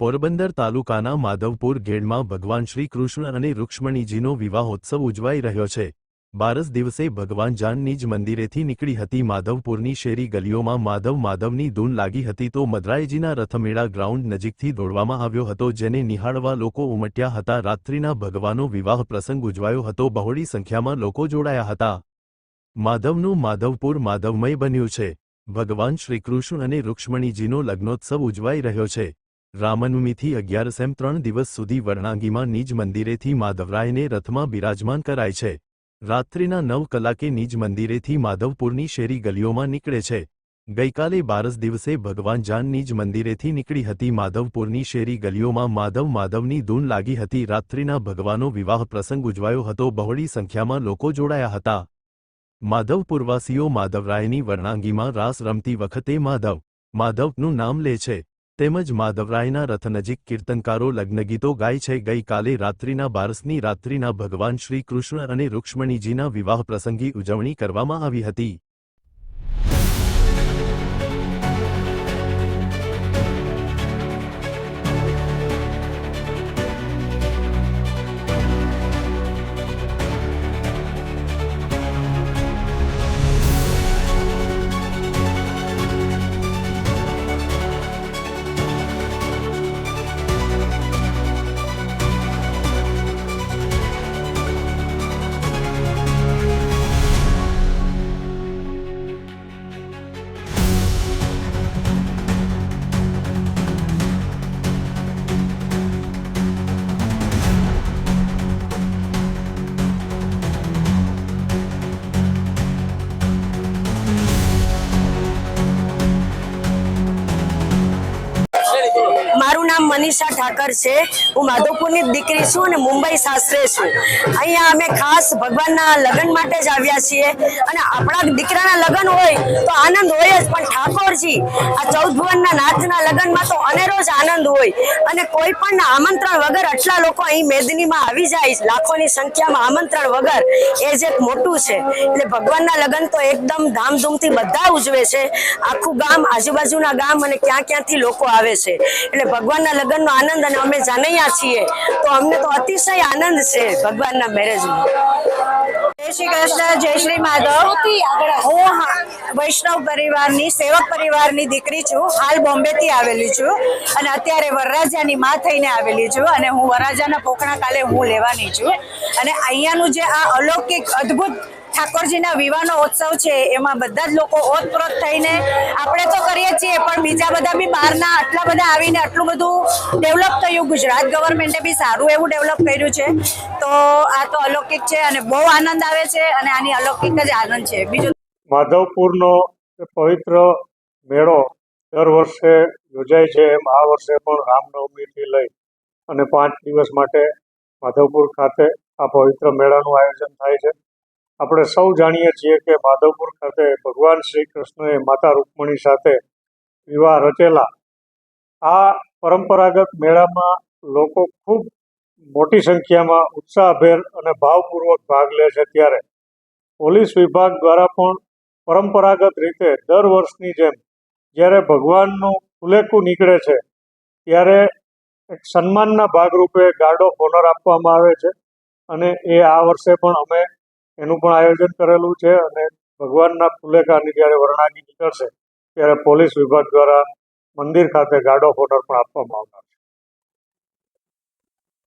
પોરબંદર તાલુકાના માધવપુર ગેડમાં ભગવાન શ્રી કૃષ્ણ અને રૂક્ષ્મણીજીનો વિવાહોત્સવ ઉજવાઈ રહ્યો છે. બારસ દિવસે ભગવાન જાનની જ મંદિરેથી નીકળી હતી માધવપુરની શેરી ગલીઓમાં માધવ માધવની ધૂન લાગી હતી તો મદરાયજીના રથમેળા ગ્રાઉન્ડ નજીકથી દોડવામાં આવ્યો હતો જેને નિહાળવા લોકો ઉમટ્યા હતા. રાત્રિના ભગવાનો વિવાહ પ્રસંગ ઉજવાયો હતો. બહોળી સંખ્યામાં લોકો જોડાયા હતા. માધવનું માધવપુર માધવમય બન્યું છે. ભગવાન શ્રીકૃષ્ણ અને રૂક્ષ્મણીજીનો લગ્નોત્સવ ઉજવાઈ રહ્યો છે. રામનવમીથી અગિયાર સેમ ત્રણ દિવસ સુધી વર્ણાંગીમાં નિજ મંદિરેથી માધવરાયને રથમાં બિરાજમાન કરાય છે. રાત્રિના નવ કલાકે નિજ મંદિરેથી માધવપુરની શેરી ગલીઓમાં નીકળે છે. ગઈકાલે બારસ દિવસે ભગવાન જાન નિજ મંદિરેથી નીકળી હતી માધવપુરની શેરી ગલીઓમાં માધવ માધવની ધૂન લાગી હતી. રાત્રિના ભગવાનો વિવાહ પ્રસંગ ઉજવાયો હતો. બહોળી સંખ્યામાં લોકો જોડાયા હતા. માધવપુરવાસીઓ માધવરાયની વર્ણાંગીમાં રાસ રમતી વખતે માધવ માધવનું નામ લે છે. તેમજ માધવરાયના રથ નજીક કીર્તનકારો લગ્નગીતો ગાય છે. ગઈકાલે રાત્રિના બારસની રાત્રિના ભગવાન શ્રી કૃષ્ણ અને રૂક્ષ્મણીજીના વિવાહ પ્રસંગી ઉજવણી કરવામાં આવી હતી. નામ મનીષા ઠાકર છે. હું માધવપુરની દીકરી છું અને મુંબઈ સાસરે છું. અહીંયા અમે ખાસ ભગવાનના લગ્ન માટે જ આવ્યા છીએ. અને આપણા દીકરાના લગ્ન હોય તો આનંદ હોય જ, પણ ઠાકોરજી, આ ચૌદ ભુવનના નાથના લગ્નમાં તો અનેરો જ આનંદ હોય. અને કોઈ પણ આમંત્રણ વગર આટલા લોકો અહીં મેદનીમાં આવી જાય, લાખોની સંખ્યામાં આમંત્રણ વગર, એ જ એક મોટું છે. એટલે ભગવાનના લગ્ન તો એકદમ ધામધૂમથી બધા ઉજવે છે. આખું ગામ આજુબાજુના ગામ અને ક્યાં ક્યાંથી લોકો આવે છે. એટલે ભગવાનના લગ્નનો આનંદ અને અમે જાનૈયા છીએ તો અમને તો અતિશય આનંદ છે ભગવાનના મેરેજમાં જય શ્રી કૃષ્ણ જય શ્રી માધવ. હું વૈષ્ણવ પરિવારની સેવક પરિવારની દીકરી છું હાલ બોમ્બેથી આવેલી છું અને અત્યારે વરરાજાની માં થઈને આવેલી છું અને હું વરરાજાના પોખણા કાલે હું લેવાની છું. અને અહીંયાનું જે આ અલૌકિક અદ્ભુત ઠાકોરજીના વિવાહનો ઉત્સવ છે, એમાં બધા જ લોકો ઓતપ્રોત થઈને આપણે તો કરીએ છીએ, પણ બીજા બધા બી બહારના આટલા બધા આવીને આટલું બધું ડેવલપ થયું. ગુજરાત ગવર્મેન્ટે બી સારું એવું ડેવલપ કર્યું છે. તો આ તો અલૌકિક છે અને બહુ આનંદ આવે છે અને આની અલૌકિક જ આનંદ છે. બીજું માધવપુરનો પવિત્ર મેળો દર વર્ષે યોજાય છે, એમ આ વર્ષે પણ રામનવમીથી લઈ અને પાંચ દિવસ માટે માધવપુર ખાતે આ પવિત્ર મેળાનું આયોજન થાય છે. આપણે સૌ જાણીએ છીએ કે માધવપુર ખાતે ભગવાન શ્રી કૃષ્ણએ માતા રૂકમણી સાથે વિવાહ રચેલા. આ પરંપરાગત મેળામાં લોકો ખૂબ મોટી સંખ્યામાં ઉત્સાહભેર અને ભાવપૂર્વક ભાગ લે છે ત્યારે. પોલીસ વિભાગ દ્વારા પણ પરંપરાગત રીતે દર વર્ષની જેમ જ્યારે ભગવાનનું ફુલેકું નીકળે છે, ત્યારે એક સન્માનના ભાગરૂપે ગાર્ડ ઓફ ઓનર આપવામાં આવે છે અને એ આ વર્ષે પણ અમે એનું પણ આયોજન કરેલું છે અને ભગવાનના ફુલેકાની જ્યારે વર્ણાગી નીકળશે, ત્યારે પોલીસ વિભાગ દ્વારા મંદિર ખાતે ગાર્ડ ઓફ ઓનર પણ આપવામાં આવનાર